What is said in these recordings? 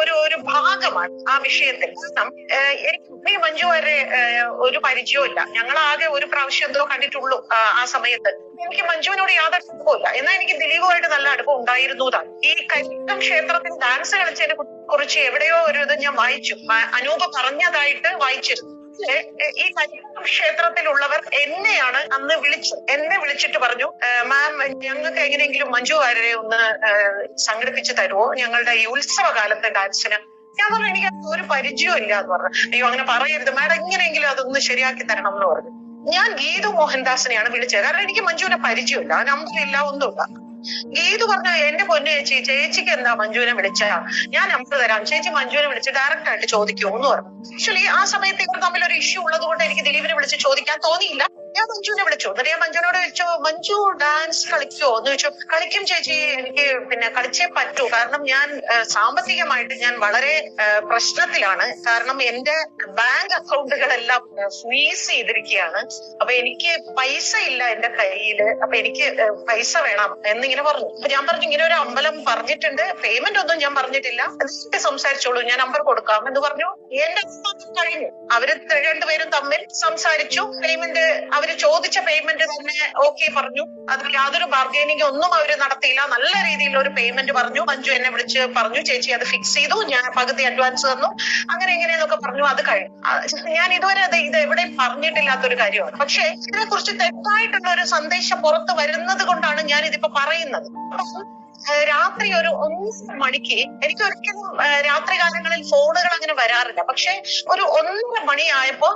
ഒരു ഒരു ഭാഗമാണ് ആ വിഷയത്തിൽ. എനിക്ക് ഈ മഞ്ജു വരെ ഒരു പരിചയമില്ല ഞങ്ങൾ ആകെ ഒരു പ്രാവശ്യം എന്തോ കണ്ടിട്ടുള്ളൂ ആ, സമയത്ത്. എനിക്ക് മഞ്ജുവിനോട് യാതൊരു അടുപ്പമില്ല എന്നാൽ എനിക്ക് ദിലീപുമായിട്ട് നല്ല അടുപ്പം ഉണ്ടായിരുന്നു താൻ ഈ കരിക്കം ക്ഷേത്രത്തിൽ ഡാൻസ് കളിച്ചതിനെ കുറിച്ച് എവിടെയോ ഒരു ഇത് ഞാൻ വായിച്ചു. അനൂപ് പറഞ്ഞതായിട്ട് വായിച്ചിരുന്നു. പക്ഷേ, ഈ കരിക്കം ക്ഷേത്രത്തിലുള്ളവർ എന്നെയാണ് അന്ന് വിളിച്ചു എന്നെ വിളിച്ചിട്ട് പറഞ്ഞു മാം ഞങ്ങൾക്ക് എങ്ങനെയെങ്കിലും മഞ്ജു വാര്യരെ ഒന്ന് സംഘടിപ്പിച്ചു തരുമോ ഞങ്ങളുടെ ഈ ഉത്സവകാലത്തെ ഡാൻസിന്. ഞാൻ പറഞ്ഞു എനിക്ക് ഒരു പരിചയവും ഇല്ല എന്ന് പറഞ്ഞു. അയ്യോ അങ്ങനെ പറയരുത്. മാഡം എങ്ങനെയെങ്കിലും അതൊന്ന് ശരിയാക്കി തരണം എന്ന് പറഞ്ഞു. ഞാൻ ഗീതു മോഹൻദാസിനെയാണ് വിളിച്ചത്. കാരണം എനിക്ക് മഞ്ജുവിനെ പരിചയമില്ല. നമ്പറില്ല ഒന്നുമില്ല. ഗീതു പറഞ്ഞു എന്റെ പൊന്നു ചേച്ചി ചേച്ചിക്ക് എന്താ മഞ്ജുവിനെ വിളിച്ച? ഞാൻ നമ്പർ തരാം. ചേച്ചി മഞ്ജുവിനെ വിളിച്ച് ഡയറക്റ്റ് ആയിട്ട് ചോദിക്കുമോ എന്ന് പറഞ്ഞു. ആക്ച്വലി ആ സമയത്ത് ഇവർ തമ്മിൽ ഒരു ഇഷ്യൂ ഉള്ളത് കൊണ്ട് എനിക്ക് ദിലീപിനെ വിളിച്ച് ചോദിക്കാൻ തോന്നിയില്ല. ഞാൻ മഞ്ജുവിനെ വിളിച്ചു. എന്നിട്ട് ഞാൻ മഞ്ജുവിനോട് ചോദിച്ചു മഞ്ജു ഡാൻസ് കളിക്കുമോ എന്ന് ചോദിച്ചു. കളിക്കും ചേച്ചി. എനിക്ക് പിന്നെ കളിച്ചേ പറ്റൂ. കാരണം ഞാൻ സാമ്പത്തികമായിട്ട് ഞാൻ വളരെ പ്രശ്നത്തിലാണ്. കാരണം എന്റെ ബാങ്ക് അക്കൗണ്ടുകളെല്ലാം ഫ്രീസ് ചെയ്തിരിക്കുകയാണ്. അപ്പൊ എനിക്ക് പൈസ ഇല്ല എന്റെ കയ്യിൽ അപ്പൊ എനിക്ക് പൈസ വേണം എന്നിങ്ങനെ പറഞ്ഞു. അപ്പൊ ഞാൻ പറഞ്ഞു ഇങ്ങനെ ഒരു അമ്പലം പറഞ്ഞിട്ടുണ്ട്. പേയ്മെന്റ് ഒന്നും ഞാൻ പറഞ്ഞിട്ടില്ല. സംസാരിച്ചോളൂ. ഞാൻ നമ്പർ കൊടുക്കാം എന്ന് പറഞ്ഞു. എന്റെ കഴിഞ്ഞു. അവർ രണ്ടുപേരും തമ്മിൽ സംസാരിച്ചു. പേയ്മെന്റ് അവർ ചോദിച്ച പേയ്മെന്റ് തന്നെ ഓക്കെ പറഞ്ഞു. അതിൽ യാതൊരു ബാർഗൈനിങ് ഒന്നും അവർ നടത്തിയില്ല. നല്ല രീതിയിൽ ഒരു പേയ്മെന്റ് പറഞ്ഞു. മഞ്ജു എന്നെ വിളിച്ച് പറഞ്ഞു ചേച്ചി അത് ഫിക്സ് ചെയ്തു. ഞാൻ പകുതി അഡ്വാൻസ് തന്നു. അങ്ങനെ എങ്ങനെയെന്നൊക്കെ പറഞ്ഞു. അത് കഴിഞ്ഞു. ഞാൻ ഇതുവരെ അത് ഇത് എവിടെയും പറഞ്ഞിട്ടില്ലാത്തൊരു കാര്യമാണ്. പക്ഷെ ഇതിനെ കുറിച്ച് തെറ്റായിട്ടുള്ള ഒരു സന്ദേശം പുറത്ത് വരുന്നത് കൊണ്ടാണ് ഞാൻ ഇതിപ്പോ പറയുന്നത് രാത്രി ഒരു ഒന്നര മണിക്ക് എനിക്ക് ഒരിക്കലും രാത്രി കാലങ്ങളിൽ ഫോണുകൾ അങ്ങനെ വരാറില്ല. പക്ഷെ ഒരു ഒന്നര മണിയായപ്പോ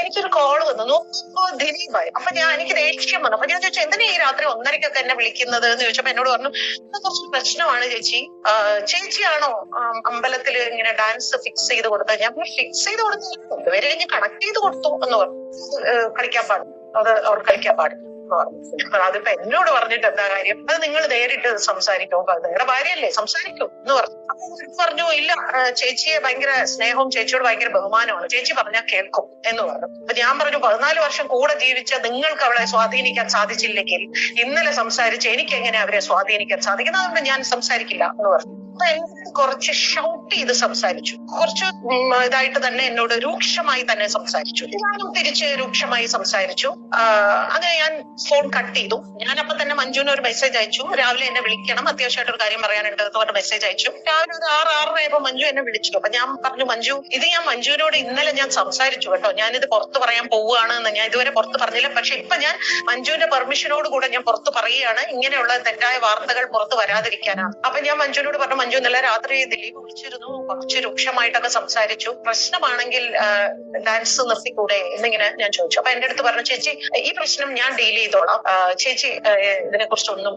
എനിക്കൊരു കോൾ വന്നു. നോക്കുമ്പോ ദിലീപായി. അപ്പൊ ഞാൻ എനിക്ക് ദേഷ്യം വന്നു. അപ്പൊ ഞാൻ ചോദിച്ചു എന്തിനാ ഈ രാത്രി ഒന്നരക്കൊക്കെ എന്നെ വിളിക്കുന്നത്? എന്ന് ചോദിച്ചപ്പോ എന്നോട് പറഞ്ഞു "ഇത് കുറച്ച് പ്രശ്നമാണ് ചേച്ചി. ചേച്ചിയാണോ അമ്പലത്തിൽ ഇങ്ങനെ ഡാൻസ് ഫിക്സ് ചെയ്ത് കൊടുത്തത്? ഞാൻ ഫിക്സ് ചെയ്ത് കൊടുത്തു ഇതുവരെ കണക്ട് ചെയ്ത് കൊടുത്തു എന്ന് പറഞ്ഞു. കളിക്കാൻ പാടില്ല. അത് അവർ കളിക്കാൻ പാടില്ല. എന്ന് പറഞ്ഞു. അതിപ്പോ എന്നോട് പറഞ്ഞിട്ട് എന്താ കാര്യം? അത് നിങ്ങൾ നേരിട്ട് സംസാരിക്കും നിങ്ങളുടെ ഭാര്യയല്ലേ? സംസാരിക്കൂ എന്ന് പറഞ്ഞു. അപ്പൊ പറഞ്ഞു ഇല്ല ചേച്ചിയെ ഭയങ്കര സ്നേഹവും ചേച്ചിയോട് ഭയങ്കര ബഹുമാനമാണ് ചേച്ചി പറഞ്ഞാൽ കേൾക്കും എന്ന് പറഞ്ഞു. അപ്പൊ ഞാൻ പറഞ്ഞു പതിനാല് വർഷം കൂടെ ജീവിച്ച നിങ്ങൾക്ക് അവളെ സ്വാധീനിക്കാൻ സാധിച്ചില്ലെങ്കിൽ ഇന്നലെ സംസാരിച്ച് എനിക്ക് എങ്ങനെ അവരെ സ്വാധീനിക്കാൻ സാധിക്കുന്നത് അതുകൊണ്ട് ഞാൻ സംസാരിക്കില്ല എന്ന് പറഞ്ഞു. കുറച്ച് ഷൗട്ട് ചെയ്ത് സംസാരിച്ചു. കുറച്ച് ഇതായിട്ട് തന്നെ എന്നോട് രൂക്ഷമായി തന്നെ സംസാരിച്ചു. ഞാനും തിരിച്ച് രൂക്ഷമായി സംസാരിച്ചു. അങ്ങനെ ഞാൻ ഫോൺ കട്ട് ചെയ്തു. ഞാൻ അപ്പൊ തന്നെ മഞ്ജുവിന് ഒരു മെസ്സേജ് അയച്ചു. രാവിലെ എന്നെ വിളിക്കണം. അത്യാവശ്യമായിട്ട് ഒരു കാര്യം പറയാനുണ്ട് പറഞ്ഞ മെസ്സേജ് അയച്ചു. രാവിലെ ഒരു ആറ് ആറരയായപ്പോ മഞ്ജു എന്നെ വിളിച്ചു. അപ്പൊ ഞാൻ പറഞ്ഞു മഞ്ജു ഇത് ഞാൻ മഞ്ജുവിനോട് ഇന്നലെ ഞാൻ സംസാരിച്ചു കേട്ടോ. ഞാനിത് പുറത്ത് പറയാൻ പോവുകയാണ് എന്ന് ഞാൻ ഇതുവരെ പുറത്ത് പറഞ്ഞില്ല. പക്ഷെ ഇപ്പൊ ഞാൻ മഞ്ജുവിന്റെ പെർമിഷനോട് കൂടെ ഞാൻ പുറത്ത് പറയുകയാണ്. ഇങ്ങനെയുള്ള തെറ്റായ വാർത്തകൾ പുറത്ത് വരാതിരിക്കാനാണ്. അപ്പൊ ഞാൻ മഞ്ജുവിനോട് പറഞ്ഞു മഞ്ജു ഇന്നലെ രാത്രി ദിലീപ് വിളിച്ചിരുന്നു കുറച്ച് രൂക്ഷമായിട്ടൊക്കെ സംസാരിച്ചു. പ്രശ്നമാണെങ്കിൽ ഡാൻസ് നിർത്തിക്കൂടെ എന്നിങ്ങനെ ഞാൻ ചോദിച്ചു. അപ്പൊ എന്റെ അടുത്ത് പറഞ്ഞു ചേച്ചി ഈ പ്രശ്നം ഞാൻ ഡീൽ ചെയ്തോളാം. ചേച്ചി ഇതിനെ കുറിച്ചൊന്നും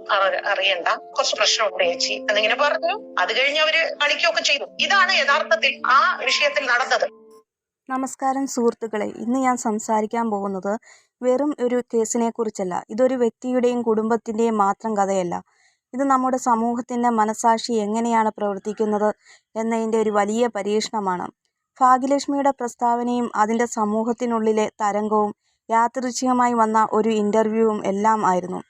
അറിയണ്ട. കുറച്ച് പ്രശ്നമുണ്ട് ചേച്ചി എന്നിങ്ങനെ പറഞ്ഞു. അത് കഴിഞ്ഞ് അവർ കളിക്കുകയൊക്കെ ചെയ്തു. ഇതാണ് യഥാർത്ഥത്തിൽ ആ വിഷയത്തിൽ നടന്നത്. നമസ്കാരം സുഹൃത്തുക്കളെ. ഇന്ന് ഞാൻ സംസാരിക്കാൻ പോകുന്നത് വെറും ഒരു കേസിനെ കുറിച്ചല്ല ഇതൊരു വ്യക്തിയുടെയും കുടുംബത്തിന്റെയും മാത്രം കഥയല്ല. ഇത് നമ്മുടെ സമൂഹത്തിന്റെ മനസാക്ഷി എങ്ങനെയാണ് പ്രവർത്തിക്കുന്നത് എന്നതിന്റെ ഒരു വലിയ പരീക്ഷണമാണ്. ഭാഗ്യലക്ഷ്മിയുടെ പ്രസ്താവനയും അതിന്റെ സമൂഹത്തിനുള്ളിലെ തരംഗവും യാദൃച്ഛികമായി വന്ന ഒരു ഇന്റർവ്യൂവും എല്ലാം ആയിരുന്നു.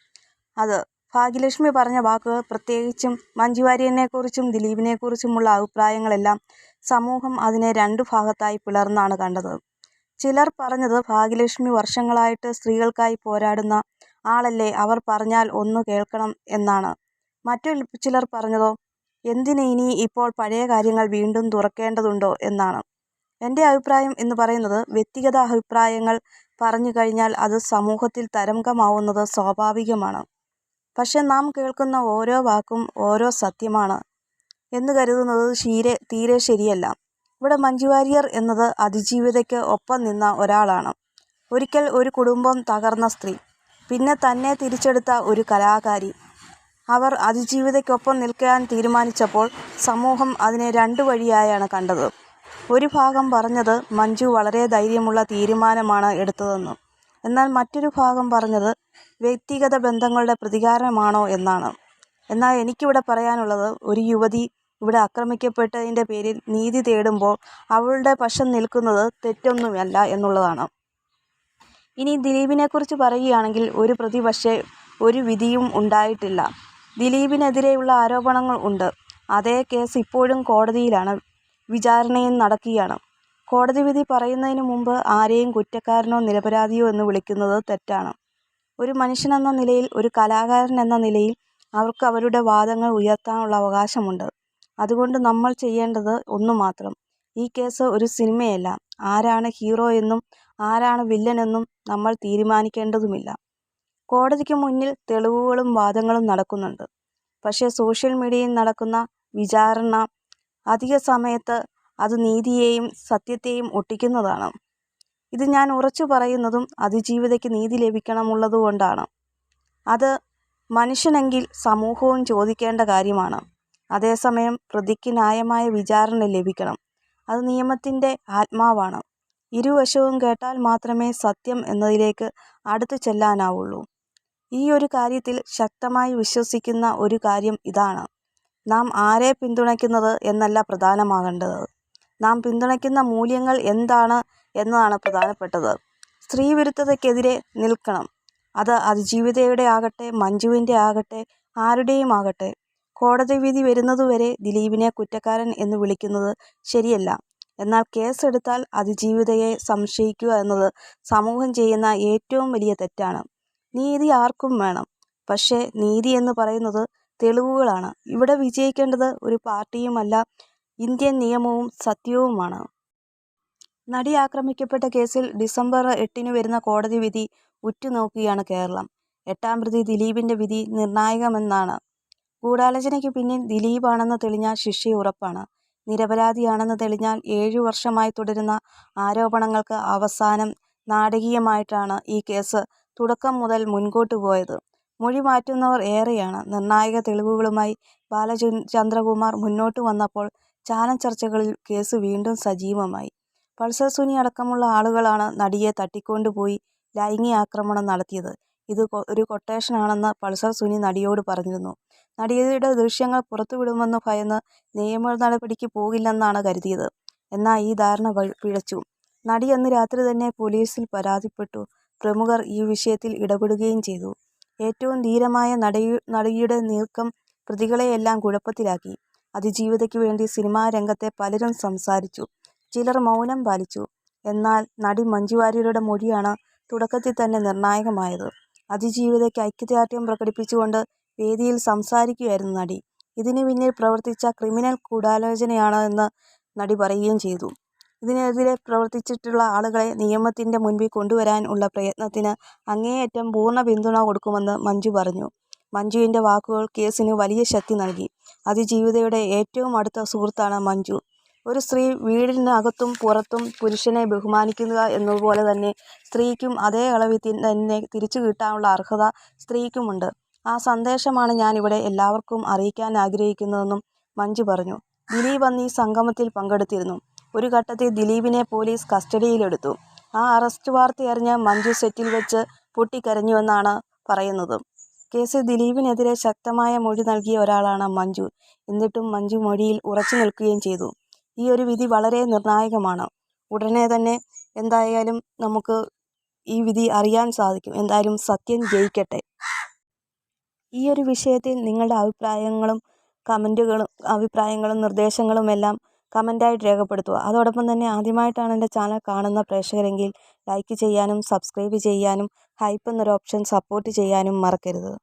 അത് ഭാഗ്യലക്ഷ്മി പറഞ്ഞ വാക്കുകൾ പ്രത്യേകിച്ചും മഞ്ജുവാര്യനെക്കുറിച്ചും ദിലീപിനെക്കുറിച്ചുമുള്ള അഭിപ്രായങ്ങളെല്ലാം സമൂഹം അതിനെ രണ്ടു ഭാഗത്തായി പിളർന്നാണ് കണ്ടത്. ചിലർ പറഞ്ഞത് ഭാഗ്യലക്ഷ്മി വർഷങ്ങളായിട്ട് സ്ത്രീകൾക്കായി പോരാടുന്ന ആളല്ലേ അവർ പറഞ്ഞാൽ ഒന്ന് കേൾക്കണം എന്നാണ്. മറ്റു ചിലർ പറഞ്ഞതോ എന്തിന് ഇനി ഇപ്പോൾ പഴയ കാര്യങ്ങൾ വീണ്ടും തുറക്കേണ്ടതുണ്ടോ എന്നാണ്. എന്റെ അഭിപ്രായം എന്ന് പറയുന്നത് വ്യക്തിഗത അഭിപ്രായങ്ങൾ പറഞ്ഞു കഴിഞ്ഞാൽ അത് സമൂഹത്തിൽ തരംഗമാവുന്നത് സ്വാഭാവികമാണ്. പക്ഷെ നാം കേൾക്കുന്ന ഓരോ വാക്കും ഓരോ സത്യമാണ് എന്ന് കരുതുന്നത് ശീരെ തീരെ ശരിയല്ല. ഇവിടെ മഞ്ജു വാര്യർ എന്നത് അതിജീവിതയ്ക്ക് ഒപ്പം നിന്ന ഒരാളാണ്. ഒരിക്കൽ ഒരു കുടുംബം തകർന്ന സ്ത്രീ പിന്നെ തന്നെ തിരിച്ചെടുത്ത ഒരു കലാകാരി അവർ അതിജീവിതയ്ക്കൊപ്പം നിൽക്കാൻ തീരുമാനിച്ചപ്പോൾ സമൂഹം അതിനെ രണ്ടു വഴിയായാണ് കണ്ടത്. ഒരു ഭാഗം പറഞ്ഞത് മഞ്ജു വളരെ ധൈര്യമുള്ള തീരുമാനമാണ് എടുത്തതെന്ന് എന്നാൽ മറ്റൊരു ഭാഗം പറഞ്ഞത് വ്യക്തിഗത ബന്ധങ്ങളുടെ പ്രതികാരമാണോ എന്നാണ്. എന്നാൽ എനിക്കിവിടെ പറയാനുള്ളത് ഒരു യുവതി ഇവിടെ ആക്രമിക്കപ്പെട്ടതിന്റെ പേരിൽ നീതി തേടുമ്പോൾ അവളുടെ പക്ഷം നിൽക്കുന്നത് തെറ്റൊന്നുമല്ല എന്നുള്ളതാണ്. ഇനി ദിലീപിനെക്കുറിച്ച് പറയുകയാണെങ്കിൽ ഒരു പ്രതി പക്ഷേ ഒരു വിധിയും ഉണ്ടായിട്ടില്ല. ദിലീപിനെതിരെയുള്ള ആരോപണങ്ങൾ ഉണ്ട്. അതേ കേസ് ഇപ്പോഴും കോടതിയിലാണ്. വിചാരണയും നടക്കുകയാണ്. കോടതി വിധി പറയുന്നതിന് മുമ്പ് ആരെയും കുറ്റക്കാരനോ നിരപരാധിയോ എന്ന് വിളിക്കുന്നത് തെറ്റാണ്. ഒരു മനുഷ്യനെന്ന നിലയിൽ ഒരു കലാകാരൻ എന്ന നിലയിൽ അവർക്ക് അവരുടെ വാദങ്ങൾ ഉയർത്താനുള്ള അവകാശമുണ്ട്. അതുകൊണ്ട് നമ്മൾ ചെയ്യേണ്ടത് ഒന്നുമാത്രം, ഈ കേസ് ഒരു സിനിമയല്ല. ആരാണ് ഹീറോ എന്നും ആരാണ് വില്ലനെന്നും നമ്മൾ തീരുമാനിക്കേണ്ടതുമില്ല. കോടതിക്ക് മുന്നിൽ തെളിവുകളും വാദങ്ങളും നടക്കുന്നുണ്ട്. പക്ഷേ സോഷ്യൽ മീഡിയയിൽ നടക്കുന്ന വിചാരണ അധിക സമയത്ത് അത് നീതിയെയും സത്യത്തെയും ഒട്ടിക്കുന്നതാണ്. ഇത് ഞാൻ ഉറച്ചു പറയുന്നതും അതിജീവിതയ്ക്ക് നീതി ലഭിക്കണമുള്ളതുകൊണ്ടാണ്. അത് മനുഷ്യനെങ്കിൽ സമൂഹവും ചോദിക്കേണ്ട കാര്യമാണ്. അതേസമയം പ്രതിക്ക് ന്യായമായ വിചാരണ ലഭിക്കണം. അത് നിയമത്തിന്റെ ആത്മാവാണ്. ഇരുവശവും കേട്ടാൽ മാത്രമേ സത്യം എന്നതിലേക്ക് അടുത്തു ചെല്ലാനാവുള്ളൂ. ഈ ഒരു കാര്യത്തിൽ ശക്തമായി വിശ്വസിക്കുന്ന ഒരു കാര്യം ഇതാണ്. നാം ആരെ പിന്തുണയ്ക്കുന്നത് എന്നല്ല പ്രധാനമാകേണ്ടത്. നാം പിന്തുണയ്ക്കുന്ന മൂല്യങ്ങൾ എന്താണ് എന്നതാണ് പ്രധാനപ്പെട്ടത്. സ്ത്രീവിരുദ്ധതയ്ക്കെതിരെ നിൽക്കണം. അത് അതിജീവിതയുടെ ആകട്ടെ മഞ്ജുവിന്റെ ആകട്ടെ ആരുടെയും ആകട്ടെ. കോടതി വിധി വരുന്നതുവരെ ദിലീപിനെ കുറ്റക്കാരൻ എന്ന് വിളിക്കുന്നത് ശരിയല്ല. എന്നാൽ കേസെടുത്താൽ അതിജീവിതയെ സംശയിക്കുക എന്നത് സമൂഹം ചെയ്യുന്ന ഏറ്റവും വലിയ തെറ്റാണ്. നീതി ആർക്കും വേണം. പക്ഷേ നീതി എന്ന് പറയുന്നത് തെളിവുകളാണ്. ഇവിടെ വിജയിക്കേണ്ടത് ഒരു പാർട്ടിയുമല്ല ഇന്ത്യൻ നിയമവും സത്യവുമാണ്. നടി ആക്രമിക്കപ്പെട്ട കേസിൽ ഡിസംബർ എട്ടിന് വരുന്ന കോടതി വിധി ഉറ്റുനോക്കുകയാണ് കേരളം. എട്ടാം പ്രതി ദിലീപിന്റെ വിധി നിർണായകമെന്നാണ്. ഗൂഢാലോചനയ്ക്ക് പിന്നിൽ ദിലീപാണെന്ന് തെളിഞ്ഞാൽ ശിക്ഷ ഉറപ്പാണ്. നിരപരാധിയാണെന്ന് തെളിഞ്ഞാൽ ഏഴു വർഷമായി തുടരുന്ന ആരോപണങ്ങൾക്ക് അവസാനം നാടകീയമായിട്ടാണ് ഈ കേസ് തുടക്കം മുതൽ മുൻകോട്ട് പോയത്. മൊഴി മാറ്റുന്നവർ ഏറെയാണ്. നിർണായക തെളിവുകളുമായി ബാലചു ചന്ദ്രകുമാർ മുന്നോട്ട് വന്നപ്പോൾ ചാനൽ ചർച്ചകളിൽ കേസ് വീണ്ടും സജീവമായി. പൾസർ സുനി അടക്കമുള്ള ആളുകളാണ് നടിയെ തട്ടിക്കൊണ്ടുപോയി ലൈംഗിക ആക്രമണം നടത്തിയത്. ഇത് ഒരു കൊട്ടേഷനാണെന്ന് പൾസർ സുനി നടിയോട് പറഞ്ഞിരുന്നു. നടിയുടെ ദൃശ്യങ്ങൾ പുറത്തുവിടുമെന്ന് ഭയന്ന് നിയമ നടപടിക്ക് പോകില്ലെന്നാണ് കരുതിയത്. എന്നാൽ ഈ ധാരണ പിഴച്ചു. നടി അന്ന് രാത്രി തന്നെ പോലീസിൽ പരാതിപ്പെട്ടു. പ്രമുഖർ ഈ വിഷയത്തിൽ ഇടപെടുകയും ചെയ്തു. ഏറ്റവും ധീരമായ നടയു നടിയുടെ നീക്കം പ്രതികളെയെല്ലാം കുഴപ്പത്തിലാക്കി. അതിജീവിതയ്ക്ക് വേണ്ടി സിനിമാ രംഗത്തെ പലരും സംസാരിച്ചു. ചിലർ മൗനം പാലിച്ചു. എന്നാൽ നടി മഞ്ജു വാര്യരുടെ മൊഴിയാണ് തുടക്കത്തിൽ തന്നെ നിർണായകമായത്. അതിജീവിതയ്ക്ക് ഐക്യദാർഢ്യം പ്രകടിപ്പിച്ചുകൊണ്ട് വേദിയിൽ സംസാരിക്കുകയായിരുന്നു നടി. ഇതിനു പിന്നിൽ പ്രവർത്തിച്ച ക്രിമിനൽ ഗൂഢാലോചനയാണ് എന്ന് നടി പറയുകയും ചെയ്തു. ഇതിനെതിരെ പ്രവർത്തിച്ചിട്ടുള്ള ആളുകളെ നിയമത്തിന്റെ മുൻപിൽ കൊണ്ടുവരാൻ ഉള്ള പ്രയത്നത്തിന് അങ്ങേയറ്റം പൂർണ പിന്തുണ കൊടുക്കുമെന്ന് മഞ്ജു പറഞ്ഞു. മഞ്ജുവിന്റെ വാക്കുകൾ കേസിന് വലിയ ശക്തി നൽകി. അതിജീവിതയുടെ ഏറ്റവും അടുത്ത സുഹൃത്താണ് മഞ്ജു. ഒരു സ്ത്രീ വീടിനകത്തും പുറത്തും പുരുഷനെ ബഹുമാനിക്കുക എന്നതുപോലെ തന്നെ സ്ത്രീക്കും അതേ അളവിൽ തന്നെ തിരിച്ചു കിട്ടാനുള്ള അർഹത സ്ത്രീക്കുമുണ്ട്. ആ സന്ദേശമാണ് ഞാൻ ഇവിടെ എല്ലാവർക്കും അറിയിക്കാൻ ആഗ്രഹിക്കുന്നതെന്നും മഞ്ജു പറഞ്ഞു. ദിലീപ് അന്ന് ഈ സംഗമത്തിൽ പങ്കെടുത്തിരുന്നു. ഒരു ഘട്ടത്തിൽ ദിലീപിനെ പോലീസ് കസ്റ്റഡിയിലെടുത്തു. ആ അറസ്റ്റ് വാർത്തയറിഞ്ഞ് മഞ്ജു സെറ്റിൽ വെച്ച് പൊട്ടിക്കരഞ്ഞുവെന്നാണ് പറയുന്നത്. കേസിൽ ദിലീപിനെതിരെ ശക്തമായ മൊഴി നൽകിയ ഒരാളാണ് മഞ്ജു. എന്നിട്ടും മഞ്ജു മൊഴിയിൽ ഉറച്ചു നിൽക്കുകയും ചെയ്തു. ഈ ഒരു വിധി വളരെ നിർണായകമാണ്. ഉടനെ തന്നെ എന്തായാലും നമുക്ക് ഈ വിധി അറിയാൻ സാധിക്കും. എന്തായാലും സത്യം ജയിക്കട്ടെ. ഈ ഒരു വിഷയത്തിൽ നിങ്ങളുടെ അഭിപ്രായങ്ങളും കമന്റുകളും അഭിപ്രായങ്ങളും നിർദ്ദേശങ്ങളും എല്ലാം കമന്റായിട്ട് രേഖപ്പെടുത്തുക. അതോടൊപ്പം തന്നെ ആദ്യമായിട്ടാണ് എന്റെ ചാനൽ കാണുന്ന പ്രേക്ഷകരെങ്കിൽ ലൈക്ക് ചെയ്യാനും സബ്സ്ക്രൈബ് ചെയ്യാനും ഹൈപ്പ് എന്നൊരു ഓപ്ഷൻ സപ്പോർട്ട് ചെയ്യാനും മറക്കരുത്.